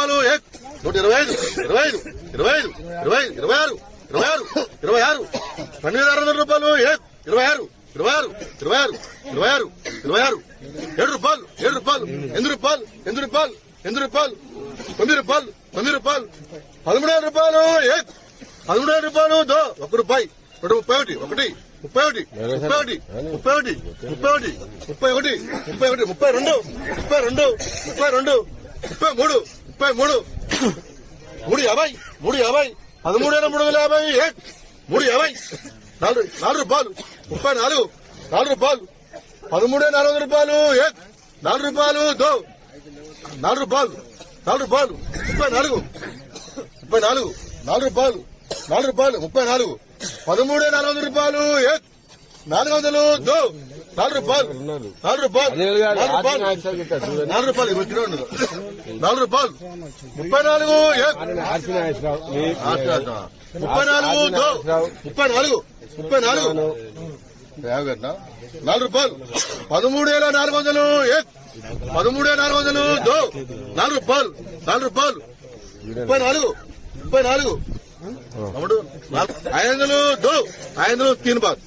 రూపాయలు నూట ఇరవై ఐదు ఇరవై ఐదు ఇరవై ఐదు ఇరవై ఐదు ఇరవై ఆరు ఇరవై ఆరు ఇరవై ఆరు. పన్నెండు వేల ఆరు వందల రూపాయలు ఇరవై ఆరు ఇరవై ఆరు ఇరవై ఆరు ఇరవై ఆరు ఇరవై ఆరు. ఏడు రూపాయలు ఏడు రూపాయలు ఎనిమిది రూపాయలు ఎనిమిది రూపాయలు ఎనిమిది రూపాయలు తొమ్మిది రూపాయలు తొమ్మిది రూపాయలు. పదమూడు వేల రూపాయలు పదమూడు వేల రూపాయలు దో ఒక రూపాయి. రెండు ముప్పై ఒకటి ఒకటి ముప్పై ఒకటి ముప్పై ఒకటి ముప్పై ఒకటి ముప్పై ఒకటి ముప్పై ఒకటి ముప్పై ఒకటి ముప్పై రెండు ముప్పై రెండు ముప్పై రెండు ముప్పై మూడు. ముప్పై మూడు. మూడు యాభై మూడు యాభై పదమూడు వేల మూడు వేల యాభై ఏ మూడు యాభై నాలుగు నాలుగు రూపాయలు. ముప్పై నాలుగు నాలుగు రూపాయలు. పదమూడు వేల నాలుగు వందల రూపాయలు ఏ నాలుగు రూపాయలు దో. నాలుగు రూపాయలు నాలుగు రూపాయలు. ముప్పై నాలుగు ముప్పై నాలుగు నాలుగు రూపాయలు. నాలుగు రూపాయలు ముప్పై నాలుగు. పదమూడు వేల నాలుగు వందల రూపాయలు ఏ నాలుగు వందలు దో నాలుగు రూపాయలు. నాలుగు రూపాయలు. నాలుగు రూపాయలు. నాలుగు రూపాయలు ఇరవై కిలో నాలుగు రూపాయలు. ముప్పై నాలుగు. ముప్పై నాలుగు ముప్పై నాలుగు. ముప్పై నాలుగు? నాలుగు రూపాయలు. పదమూడు వేల నాలుగు వందలు పదమూడు వేల నాలుగు వందలు దో నాలుగు రూపాయలు. నాలుగు రూపాయలు. ముప్పై నాలుగు. ముప్పై నాలుగు. ఐదు వందలు దో ఐదు వందలు తీను బాత్